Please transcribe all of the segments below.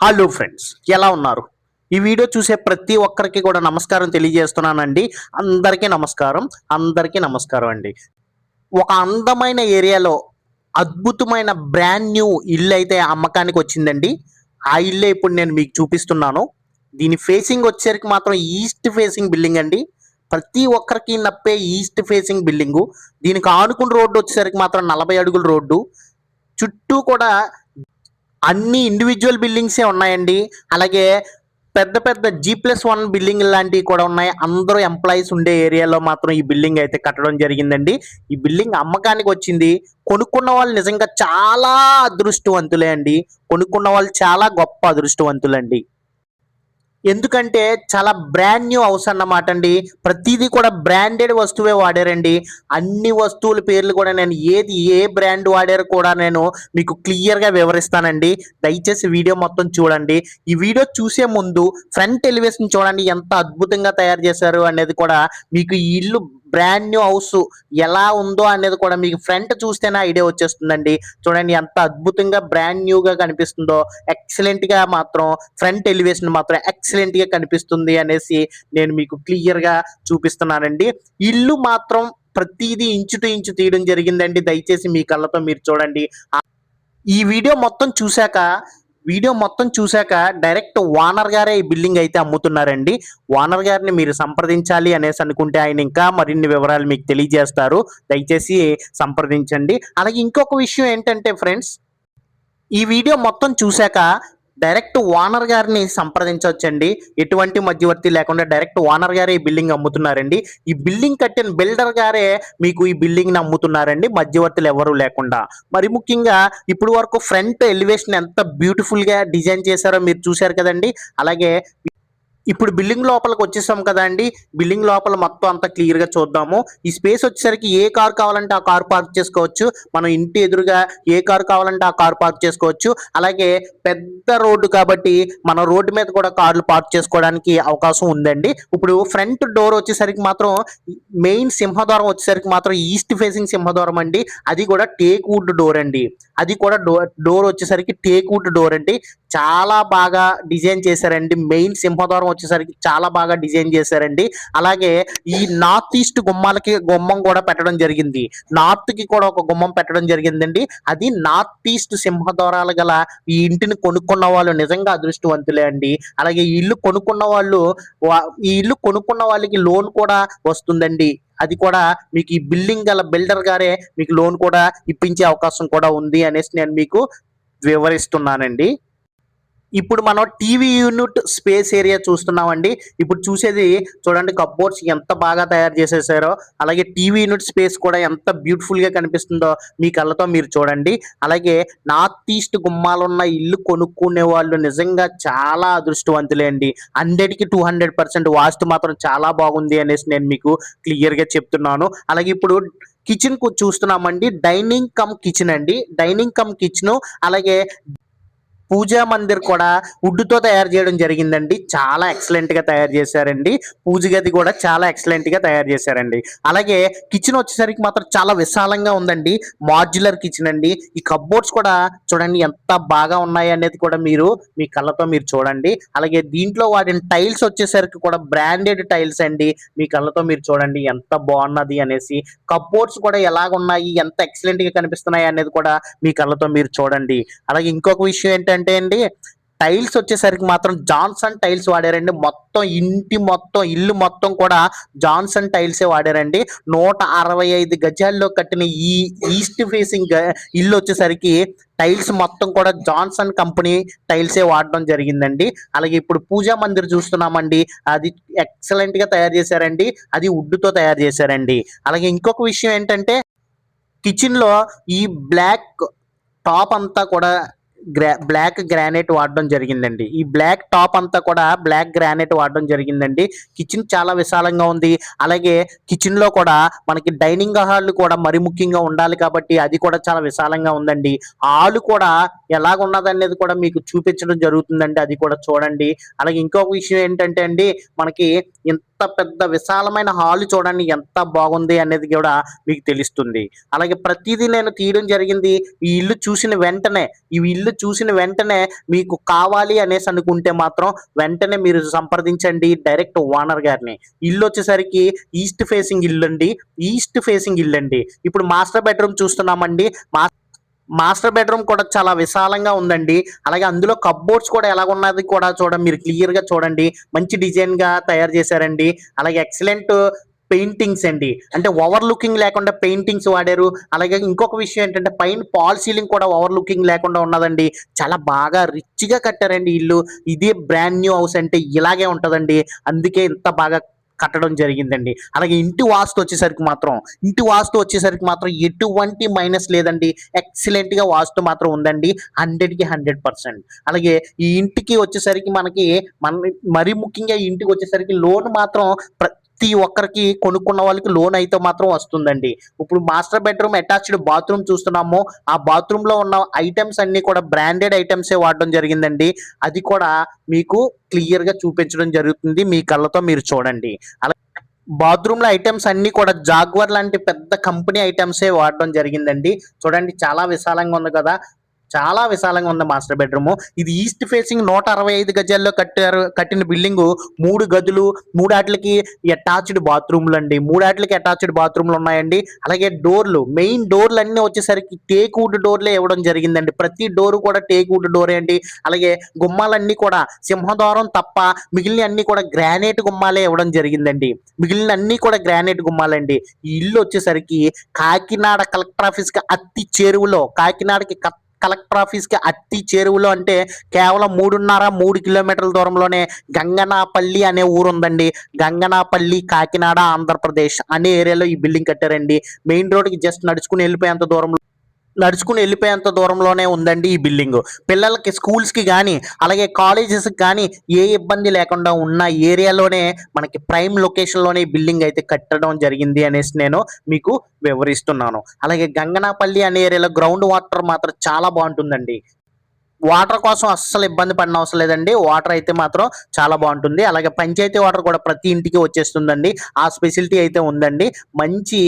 Hello friends ఎలా ఉన్నారు? ఈ వీడియో చూసే ప్రతి ఒక్కరికి కూడా నమస్కారం తెలియజేస్తున్నానండి. అందరికీ నమస్కారం. అందరికీ నమస్కారం అండి. ఒక అందమైన ఏరియాలో అద్భుతమైన బ్రాండ్ న్యూ ఇల్లు అయితే అమ్మకానికి వచ్చిందండి. ఆ ఇల్లే ఇప్పుడు నేను మీకు చూపిస్తున్నాను. దీని ఫేసింగ్ వచ్చేసరికి మాత్రం ఈస్ట్ ఫేసింగ్ బిల్డింగ్ అండి. ప్రతి ఒక్కరికి నప్పే ఈస్ట్ ఫేసింగ్ బిల్డింగు దీనికి ఆనుకున్న రోడ్డు వచ్చేసరికి మాత్రం నలభై అడుగుల రోడ్డు. చుట్టూ కూడా అన్ని ఇండివిజువల్ బిల్డింగ్సే ఉన్నాయండి. అలాగే పెద్ద పెద్ద జీ ప్లస్ వన్ బిల్డింగ్ లాంటివి కూడా ఉన్నాయి. అందరూ ఎంప్లాయీస్ ఉండే ఏరియాలో మాత్రం ఈ బిల్డింగ్ అయితే కట్టడం జరిగిందండి. ఈ బిల్డింగ్ అమ్మకానికి వచ్చింది. కొనుక్కున్న వాళ్ళు నిజంగా చాలా అదృష్టవంతులే అండి. కొనుక్కున్న వాళ్ళు చాలా గొప్ప అదృష్టవంతులండి. ఎందుకంటే చాలా బ్రాండ్ న్యూ హౌస్ అన్నమాట అండి ప్రతిదీ కూడా బ్రాండెడ్ వస్తువే వాడారండి. అన్ని వస్తువుల పేర్లు కూడా నేను ఏది ఏ బ్రాండ్ వాడారు కూడా నేను మీకు క్లియర్గా వివరిస్తానండి. దయచేసి వీడియో మొత్తం చూడండి. ఈ వీడియో చూసే ముందు ఫ్రంట్ ఎలివేషన్ చూడండి. ఎంత అద్భుతంగా తయారు చేశారు అనేది కూడా మీకు ఈ ఇల్లు బ్రాండ్ న్యూ హౌస్ ఎలా ఉందో అనేది కూడా మీకు ఫ్రంట్ చూస్తేనే ఐడియా వచ్చేస్తుందండి. చూడండి ఎంత అద్భుతంగా బ్రాండ్ న్యూగా కనిపిస్తుందో ఎక్సలెంట్గా మాత్రం ఫ్రంట్ ఎలివేషన్ మాత్రం ఎక్సలెంట్గా కనిపిస్తుంది అనేసి నేను మీకు క్లియర్గా చూపిస్తున్నానండి. ఇల్లు మాత్రం ప్రతిదీ ఇంచు టు ఇంచు తీయడం జరిగిందండి. దయచేసి మీ కళ్ళతో మీరు చూడండి. ఈ వీడియో మొత్తం చూశాక వీడియో మొత్తం చూశాక డైరెక్ట్ వానర్ గారే ఈ బిల్డింగ్ అయితే అమ్ముతున్నారండి. వానర్ గారిని మీరు సంప్రదించాలి అనేసి అనుకుంటే ఆయన ఇంకా మరిన్ని వివరాలు మీకు తెలియజేస్తారు. దయచేసి సంప్రదించండి. అలాగే ఇంకొక విషయం ఏంటంటే ఫ్రెండ్స్ ఈ వీడియో మొత్తం చూశాక డైరెక్ట్ ఓనర్ గారిని సంప్రదించవచ్చండి. ఎటువంటి మధ్యవర్తి లేకుండా డైరెక్ట్ ఓనర్ గారే ఈ బిల్డింగ్ అమ్ముతున్నారండి. ఈ బిల్డింగ్ కట్టిన బిల్డర్ గారే మీకు ఈ బిల్డింగ్ని అమ్ముతున్నారండి మధ్యవర్తులు ఎవరు లేకుండా. మరి ముఖ్యంగా ఇప్పుడు వరకు ఫ్రంట్ ఎలివేషన్ ఎంత బ్యూటిఫుల్గా డిజైన్ చేశారో మీరు చూశారు కదండి. అలాగే ఇప్పుడు బిల్డింగ్ లోపలికి వచ్చేసాం కదండి బిల్డింగ్ లోపల మొత్తం అంతా క్లియర్గా చూద్దాము. ఈ స్పేస్ వచ్చేసరికి ఏ కార్ కావాలంటే ఆ కార్ పార్క్ చేసుకోవచ్చు. మనం ఇంటి ఎదురుగా ఏ కార్ కావాలంటే ఆ కార్ పార్క్ చేసుకోవచ్చు. అలాగే పెద్ద రోడ్డు కాబట్టి మనం రోడ్డు మీద కూడా కార్లు పార్క్ చేసుకోవడానికి అవకాశం ఉందండి. ఇప్పుడు ఫ్రంట్ డోర్ వచ్చేసరికి మాత్రం మెయిన్ సింహద్వారం వచ్చేసరికి మాత్రం ఈస్ట్ ఫేసింగ్ సింహద్వారం అండి. అది కూడా టేక్ వుడ్ డోర్ అండి. అది కూడా డోర్ డోర్ వచ్చేసరికి టేక్ వుడ్ డోర్ అండి. చాలా బాగా డిజైన్ చేశారండి మెయిన్ సింహద్వారం వచ్చేసరికి చాలా బాగా డిజైన్ చేశారండి. అలాగే ఈ నార్త్ ఈస్ట్ గుమ్మాలకి గుమ్మం కూడా పెట్టడం జరిగింది. నార్త్కి కూడా ఒక గుమ్మం పెట్టడం జరిగిందండి. అది నార్త్ ఈస్ట్ సింహద్వారాలు గల ఈ ఇంటిని కొనుక్కున్న వాళ్ళు నిజంగా అదృష్టవంతులే అండి. అలాగే ఈ ఇల్లు కొనుక్కున్న వాళ్ళు వా- ఈ ఇల్లు కొనుక్కున్న వాళ్ళకి లోన్ కూడా వస్తుందండి. అది కూడా మీకు ఈ బిల్డింగ్ గల బిల్డర్ గారే మీకు లోన్ కూడా ఇప్పించే అవకాశం కూడా ఉంది అనేసి నేను మీకు వివరిస్తున్నానండి. ఇప్పుడు మనం టీవీ యూనిట్ స్పేస్ ఏరియా చూస్తున్నామండి. ఇప్పుడు చూసేది చూడండి కప్బోర్డ్స్ ఎంత బాగా తయారు చేసేసారో అలాగే టీవీ యూనిట్ స్పేస్ కూడా ఎంత బ్యూటిఫుల్గా కనిపిస్తుందో మీ కళ్ళతో మీరు చూడండి. అలాగే నార్త్ ఈస్ట్ గుమ్మాలున్న ఇల్లు కొనుక్కునే వాళ్ళు నిజంగా చాలా అదృష్టవంతులే అండి. హండ్రెడ్ టూ హండ్రెడ్ పర్సెంట్ వాస్తు మాత్రం చాలా బాగుంది అనేసి నేను మీకు క్లియర్గా చెప్తున్నాను. అలాగే ఇప్పుడు కిచెన్కు చూస్తున్నామండి. డైనింగ్ కమ్ కిచెన్ అండి. డైనింగ్ కమ్ కిచెన్ అలాగే పూజా మందిర్ కూడా వుడ్తో తో తయారు చేయడం జరిగిందండి. చాలా ఎక్సలెంట్గా తయారు చేశారండి. పూజ గది కూడా చాలా ఎక్సలెంట్గా తయారు చేశారండి. అలాగే కిచెన్ వచ్చేసరికి మాత్రం చాలా విశాలంగా ఉందండి. మాడ్యులర్ కిచెన్ అండి. ఈ కప్బోర్డ్స్ కూడా చూడండి ఎంత బాగా ఉన్నాయి అనేది కూడా మీరు మీ కళ్ళతో మీరు చూడండి. అలాగే దీంట్లో వాడిన టైల్స్ వచ్చేసరికి కూడా బ్రాండెడ్ టైల్స్ అండి. మీ కళ్ళతో మీరు చూడండి ఎంత బాగున్నది అనేసి. కప్బోర్డ్స్ కూడా ఎలాగున్నాయి ఎంత ఎక్సలెంట్గా కనిపిస్తున్నాయి అనేది కూడా మీ కళ్ళతో మీరు చూడండి. అలాగే ఇంకొక విషయం ఏంటంటే అండి టైల్స్ వచ్చేసరికి మాత్రం జాన్సన్ టైల్స్ వాడారండి. మొత్తం ఇంటి మొత్తం ఇల్లు మొత్తం కూడా జాన్సన్ టైల్సే వాడారండి. నూట అరవై ఐదు గజాల్లో కట్టిన ఈ ఈస్ట్ ఫేసింగ్ ఇల్లు వచ్చేసరికి టైల్స్ మొత్తం కూడా జాన్సన్ కంపెనీ టైల్సే వాడడం జరిగిందండి. అలాగే ఇప్పుడు పూజా మందిర్ చూస్తున్నామండి. అది ఎక్సలెంట్గా తయారు చేశారండి. అది wood తయారు చేశారండి. అలాగే ఇంకొక విషయం ఏంటంటే కిచెన్లో ఈ బ్లాక్ టాప్ అంతా కూడా బ్లాక్ గ్రానైట్ వాడడం జరిగిందండి. ఈ బ్లాక్ టాప్ అంతా కూడా బ్లాక్ గ్రానైట్ వాడడం జరిగిందండి. కిచెన్ చాలా విశాలంగా ఉంది. అలాగే కిచెన్లో కూడా మనకి డైనింగ్ హాల్ కూడా మరి ముఖ్యంగా ఉండాలి కాబట్టి అది కూడా చాలా విశాలంగా ఉందండి. హాల్ కూడా ఎలాగున్నదనేది కూడా మీకు చూపించడం జరుగుతుందండి. అది కూడా చూడండి. అలాగే ఇంకొక విషయం ఏంటంటే అండి మనకి ఎంత పెద్ద విశాలమైన హాల్ చూడండి ఎంత బాగుంది అనేది కూడా మీకు తెలుస్తుంది. అలాగే ప్రతిదీ నేను తీయడం జరిగింది. ఈ ఇల్లు చూసిన వెంటనే ఈ ఇల్లు చూసిన వెంటనే మీకు కావాలి అనేసి అనుకుంటే మాత్రం వెంటనే మీరు సంప్రదించండి డైరెక్ట్ ఓనర్ గారిని. ఇల్లు వచ్చేసరికి ఈస్ట్ ఫేసింగ్ ఇల్లు అండి. ఈస్ట్ ఫేసింగ్ ఇల్లు అండి. ఇప్పుడు మాస్టర్ బెడ్రూమ్ చూస్తున్నామండి. మా మాస్టర్ బెడ్రూమ్ కూడా చాలా విశాలంగా ఉందండి. అలాగే అందులో కప్బోర్డ్స్ కూడా ఎలా ఉన్నది కూడా చూడండి మీరు క్లియర్గా చూడండి. మంచి డిజైన్గా తయారు చేశారండి. అలాగే ఎక్సలెంట్ పెయింటింగ్స్ అండి. అంటే ఓవర్ లుకింగ్ లేకుండా పెయింటింగ్స్ వాడారు. అలాగే ఇంకొక విషయం ఏంటంటే పైన పాల్ సీలింగ్ కూడా ఓవర్ లుకింగ్ లేకుండా ఉన్నదండి. చాలా బాగా రిచ్గా కట్టారండి ఇల్లు. ఇదే బ్రాండ్ న్యూ హౌస్ అంటే ఇలాగే ఉంటుందండి. అందుకే ఇంత బాగా కట్టడం జరిగిందండి. అలాగే ఇంటి వాస్తు వచ్చేసరికి మాత్రం ఇంటి వాస్తు వచ్చేసరికి మాత్రం ఎటువంటి మైనస్ లేదండి. ఎక్సలెంట్గా వాస్తు మాత్రం ఉందండి. హండ్రెడ్కి హండ్రెడ్ పర్సెంట్ అలాగే ఈ ఇంటికి వచ్చేసరికి మనకి మన మరీ ముఖ్యంగా ఈ ఇంటికి వచ్చేసరికి లోన్ మాత్రం ప్రతి ఒక్కరికి కొనుక్కున్న వాళ్ళకి లోన్ అయితే మాత్రం వస్తుందండి. ఇప్పుడు మాస్టర్ బెడ్రూమ్ అటాచ్డ్ బాత్రూమ్ చూస్తున్నాము. ఆ బాత్రూమ్లో ఉన్న ఐటమ్స్ అన్ని కూడా బ్రాండెడ్ ఐటమ్సే వాడడం జరిగిందండి. అది కూడా మీకు క్లియర్గా చూపించడం జరుగుతుంది. మీ కళ్ళతో మీరు చూడండి. అలా బాత్రూమ్లో ఐటమ్స్ అన్ని కూడా జాగ్వర్ లాంటి పెద్ద కంపెనీ ఐటమ్సే వాడడం జరిగిందండి. చూడండి చాలా విశాలంగా ఉంది కదా. చాలా విశాలంగా ఉంది మాస్టర్ బెడ్రూమ్. ఇది ఈస్ట్ ఫేసింగ్ నూట అరవై ఐదు గజాల్లో కట్టారు కట్టిన బిల్డింగ్. మూడు గదులు మూడాట్లకి అటాచ్డ్ బాత్రూమ్లు అండి. మూడాట్లకి అటాచ్డ్ బాత్రూమ్లు ఉన్నాయండి. అలాగే డోర్లు మెయిన్ డోర్లు అన్ని వచ్చేసరికి టేక్ వుడ్ డోర్లే ఇవ్వడం జరిగిందండి. ప్రతి డోర్ కూడా టేక్ వుడ్ డోరే అండి. అలాగే గుమ్మాలన్నీ కూడా సింహద్వారం తప్ప మిగిలిన అన్ని కూడా గ్రానైట్ గుమ్మాలే ఇవ్వడం జరిగిందండి. మిగిలిన అన్ని కూడా గ్రానైట్ గుమ్మాలండి. ఈ ఇల్లు వచ్చేసరికి కాకినాడ కలెక్టర్ ఆఫీస్కి అతి చేరువలో కాకినాడకి కత్త కలెక్టర్ ఆఫీస్కి అతి చేరువలో అంటే కేవలం మూడున్నర మూడు కిలోమీటర్ల దూరంలోనే గంగనాపల్లి అనే ఊరు ఉందండి గంగనాపల్లి కాకినాడ ఆంధ్రప్రదేశ్ అనే ఏరియాలో ఈ బిల్డింగ్ కట్టారండి. మెయిన్ రోడ్కి జస్ట్ నడుచుకుని వెళ్ళిపోయేంత దూరంలో నడుచుకుని వెళ్ళిపోయేంత దూరంలోనే ఉందండి ఈ బిల్డింగ్. పిల్లలకి స్కూల్స్కి కానీ అలాగే కాలేజెస్కి కానీ ఏ ఇబ్బంది లేకుండా ఉన్న ఏరియాలోనే మనకి ప్రైమ్ లొకేషన్లోనే ఈ బిల్డింగ్ అయితే కట్టడం జరిగింది అనేసి నేను మీకు వివరిస్తున్నాను. అలాగే గంగనాపల్లి అనే ఏరియాలో గ్రౌండ్ వాటర్ మాత్రం చాలా బాగుంటుందండి. వాటర్ కోసం అస్సలు ఇబ్బంది పడిన అవసరం లేదండి. వాటర్ అయితే మాత్రం చాలా బాగుంటుంది. అలాగే పంచాయతీ వాటర్ కూడా ప్రతి ఇంటికి వచ్చేస్తుందండి. ఆ స్పెసిలిటీ అయితే ఉందండి. మంచి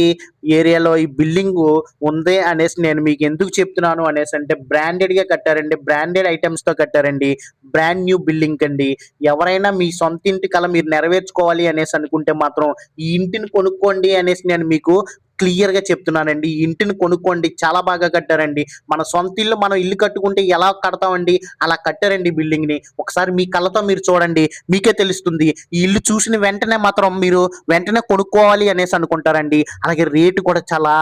ఏరియాలో ఈ బిల్డింగ్ ఉంది అనేసి నేను మీకు ఎందుకు చెప్తున్నాను అనేసి అంటే బ్రాండెడ్గా కట్టారండి. బ్రాండెడ్ ఐటమ్స్తో కట్టారండి. బ్రాండ్ న్యూ బిల్డింగ్ అండి. ఎవరైనా మీ సొంత ఇంటి కల మీరు నెరవేర్చుకోవాలి అనేసి అనుకుంటే మాత్రం ఈ ఇంటిని కొనుక్కోండి అనేసి నేను మీకు క్లియర్గా చెప్తున్నానండి. ఇంటిని కొనుక్కోండి. చాలా బాగా కట్టారండి. మన సొంత ఇల్లు మనం ఇల్లు కట్టుకుంటే ఎలా కడతామండి? అలా కట్టారండి బిల్డింగ్ని ఒకసారి మీ కళ్ళతో మీరు చూడండి. మీకే తెలుస్తుంది. ఈ ఇల్లు చూసిన వెంటనే మాత్రం మీరు వెంటనే కొనుక్కోవాలి అనేసి అనుకుంటారండి. అలాగే రేటు కూడా చాలా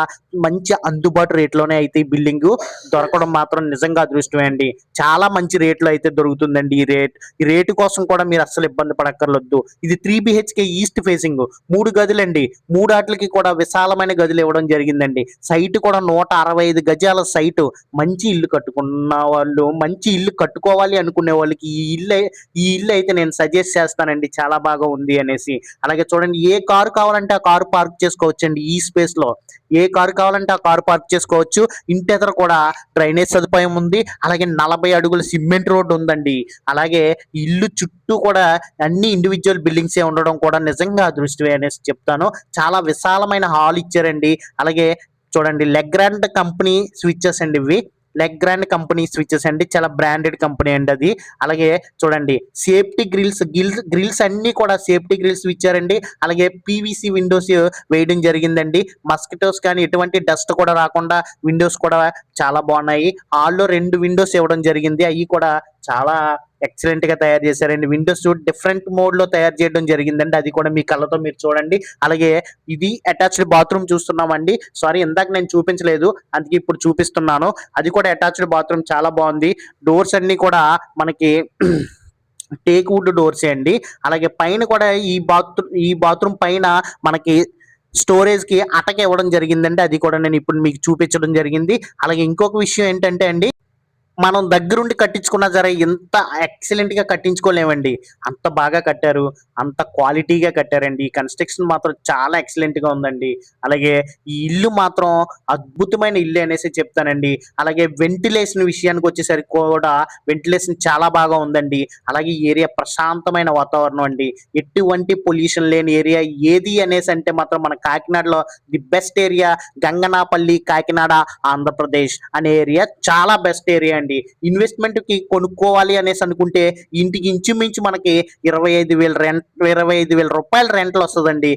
మంచి అందుబాటు రేట్లోనే అయితే ఈ బిల్డింగ్ దొరకడం మాత్రం నిజంగా అదృష్టమే అండి. చాలా మంచి రేట్లో అయితే దొరుకుతుందండి ఈ రేట్. ఈ రేటు కోసం కూడా మీరు అస్సలు ఇబ్బంది పడక్కర్లొద్దు. ఇది త్రీ బిహెచ్కే ఈస్ట్ ఫేసింగ్. మూడు గదులండి. మూడు ఆటలకి కూడా విశాలమైన గదులు ఇవ్వడం జరిగిందండి. సైట్ కూడా నూట అరవై ఐదు గజాల సైటు. మంచి ఇల్లు కట్టుకున్న వాళ్ళు మంచి ఇల్లు కట్టుకోవాలి అనుకునే వాళ్ళకి ఈ ఇల్లు ఈ ఇల్లు అయితే నేను సజెస్ట్ చేస్తానండి. చాలా బాగా ఉంది అనేసి. అలాగే చూడండి ఏ కారు కావాలంటే ఆ కారు పార్క్ చేసుకోవచ్చండి ఈ స్పేస్లో ఏ కారు కావాలంటే ఆ కారు పార్క్ చేసుకోవచ్చు. ఇంటి ఎదురు కూడా డ్రైనేజ్ సదుపాయం ఉంది. అలాగే నలభై అడుగుల సిమెంట్ రోడ్ ఉందండి. అలాగే ఇల్లు చుట్టూ కూడా అన్ని ఇండివిజువల్ బిల్డింగ్స్ ఏ ఉండడం కూడా నిజంగా అదృష్టమే అనేసి చెప్తాను. చాలా విశాలమైన హాల్ ఇచ్చారండి. అలాగే చూడండి లెగ్రాండ్ కంపెనీ స్విచ్చెస్ అండి ఇవి. లెగ్రాండ్ కంపెనీ స్విచ్చెస్ అండి. చాలా బ్రాండెడ్ కంపెనీ అండి అది. అలాగే చూడండి సేఫ్టీ గ్రిల్స్ గ్రిల్స్ గ్రిల్స్ అన్ని కూడా సేఫ్టీ గ్రిల్స్ ఇచ్చారండి. అలాగే పీవీసీ విండోస్ వేయడం జరిగిందండి. మస్కిటోస్ కానీ ఎటువంటి డస్ట్ కూడా రాకుండా విండోస్ కూడా చాలా బాగున్నాయి. హాల్లో రెండు విండోస్ ఇవ్వడం జరిగింది. అవి కూడా చాలా ఎక్సలెంట్గా తయారు చేశారండి. విండోస్ డిఫరెంట్ మోడ్లో తయారు చేయడం జరిగిందండి. అది కూడా మీ కళ్ళతో మీరు చూడండి. అలాగే ఇది అటాచ్డ్ బాత్రూమ్ చూస్తున్నామండి. సారీ ఇందాక నేను చూపించలేదు. అందుకే ఇప్పుడు చూపిస్తున్నాను. అది కూడా అటాచ్డ్ బాత్రూమ్ చాలా బాగుంది. డోర్స్ అన్ని కూడా మనకి టేక్ వుడ్ డోర్స్ అండి. అలాగే పైన కూడా ఈ బాత్రూమ్ ఈ బాత్రూమ్ పైన మనకి స్టోరేజ్కి అటక ఇవ్వడం జరిగిందండి. అది కూడా నేను ఇప్పుడు మీకు చూపించడం జరిగింది. అలాగే ఇంకొక విషయం ఏంటంటే అండి మనం దగ్గరుండి కట్టించుకున్నా సరే ఇంత ఎక్సలెంట్గా కట్టించుకోలేమండి. అంత బాగా కట్టారు అంత క్వాలిటీగా కట్టారండి. ఈ కన్స్ట్రక్షన్ మాత్రం చాలా ఎక్సలెంట్గా ఉందండి. అలాగే ఈ ఇల్లు మాత్రం అద్భుతమైన ఇల్లు అనేసి చెప్తానండి. అలాగే వెంటిలేషన్ విషయానికి వచ్చేసరికి కూడా వెంటిలేషన్ చాలా బాగా ఉందండి. అలాగే ఈ ఏరియా ప్రశాంతమైన వాతావరణం అండి. ఎటువంటి పొల్యూషన్ లేని ఏరియా ఏది అనేసి అంటే మాత్రం మన కాకినాడలో the best area Ganganapalli Kakinada Andhra Pradesh అనే ఏరియా చాలా బెస్ట్ ఏరియా అండి. ఇన్వెస్ట్మెంట్కి కొనుక్కోవాలి అనేసి అనుకుంటే ఇంటికి ఇంచుమించు మనకి ఇరవై ఐదు వేల రెంట్ ఇరవై ఐదు వేల రూపాయల రెంట్లు వస్తుందండి.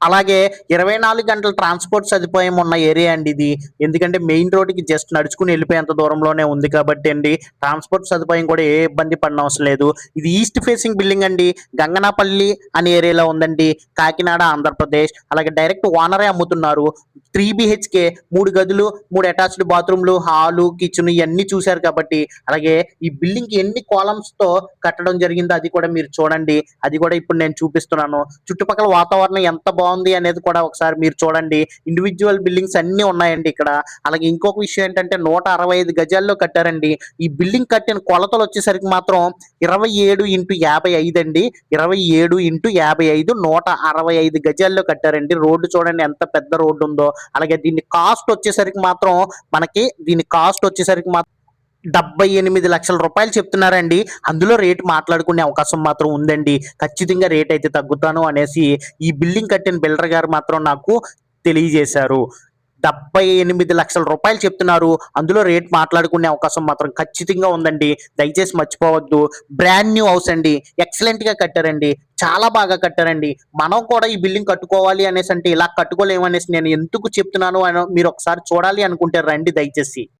అలాగే ఇరవై నాలుగు గంటల ట్రాన్స్పోర్ట్ సదుపాయం ఉన్న ఏరియా అండి ఇది. ఎందుకంటే మెయిన్ రోడ్డుకి జస్ట్ నడుచుకుని వెళ్ళిపోయేంత దూరంలోనే ఉంది కాబట్టి అండి. ట్రాన్స్పోర్ట్ సదుపాయం కూడా ఏ ఇబ్బంది పడిన అవసరం లేదు. ఇది ఈస్ట్ ఫేసింగ్ బిల్డింగ్ అండి. గంగనాపల్లి అనే ఏరియాలో ఉందండి. కాకినాడ ఆంధ్రప్రదేశ్. అలాగే డైరెక్ట్ ఓనరే అమ్ముతున్నారు. త్రీ బిహెచ్కే మూడు గదులు మూడు అటాచ్డ్ బాత్రూమ్లు హాలు కిచెన్ ఇవన్నీ చూశారు కాబట్టి అలాగే ఈ బిల్డింగ్ ఎన్ని కాలమ్స్తో కట్టడం జరిగిందో అది కూడా మీరు చూడండి. అది కూడా ఇప్పుడు నేను చూపిస్తున్నాను. చుట్టుపక్కల వాతావరణం ఎంత బాగుంది అనేది కూడా ఒకసారి మీరు చూడండి. ఇండివిజువల్ బిల్డింగ్స్ అన్ని ఉన్నాయండి ఇక్కడ. అలాగే ఇంకొక విషయం ఏంటంటే నూట అరవై ఐదు గజాల్లో కట్టారండి. ఈ బిల్డింగ్ కట్టిన కొలతలు వచ్చేసరికి మాత్రం ఇరవై ఏడు ఇంటూ యాభై ఐదు అండి. ఇరవై ఏడు ఇంటూ యాభై ఐదు నూట అరవై ఐదు గజాల్లో కట్టారండి. రోడ్డు చూడండి ఎంత పెద్ద రోడ్డు ఉందో. అలాగే దీని కాస్ట్ వచ్చేసరికి మాత్రం మనకి దీని కాస్ట్ వచ్చేసరికి మాత్రం డెబ్బై ఎనిమిది లక్షల రూపాయలు చెప్తున్నారండి. అందులో రేట్ మాట్లాడుకునే అవకాశం మాత్రం ఉందండి. ఖచ్చితంగా రేట్ అయితే తగ్గుతాను అనేసి ఈ బిల్డింగ్ కట్టిన బిల్డర్ గారు మాత్రం నాకు తెలియజేశారు. డెబ్బై ఎనిమిది లక్షల రూపాయలు చెప్తున్నారు. అందులో రేట్ మాట్లాడుకునే అవకాశం మాత్రం ఖచ్చితంగా ఉందండి. దయచేసి మర్చిపోవద్దు. బ్రాండ్ న్యూ హౌస్ అండి. ఎక్సలెంట్గా కట్టారండి. చాలా బాగా కట్టారండి. మనం కూడా ఈ బిల్డింగ్ కట్టుకోవాలి అనేసి అంటే ఇలా కట్టుకోలేమనేసి నేను ఎందుకు చెప్తున్నాను అని మీరు ఒకసారి చూడాలి అనుకుంటే రండి దయచేసి.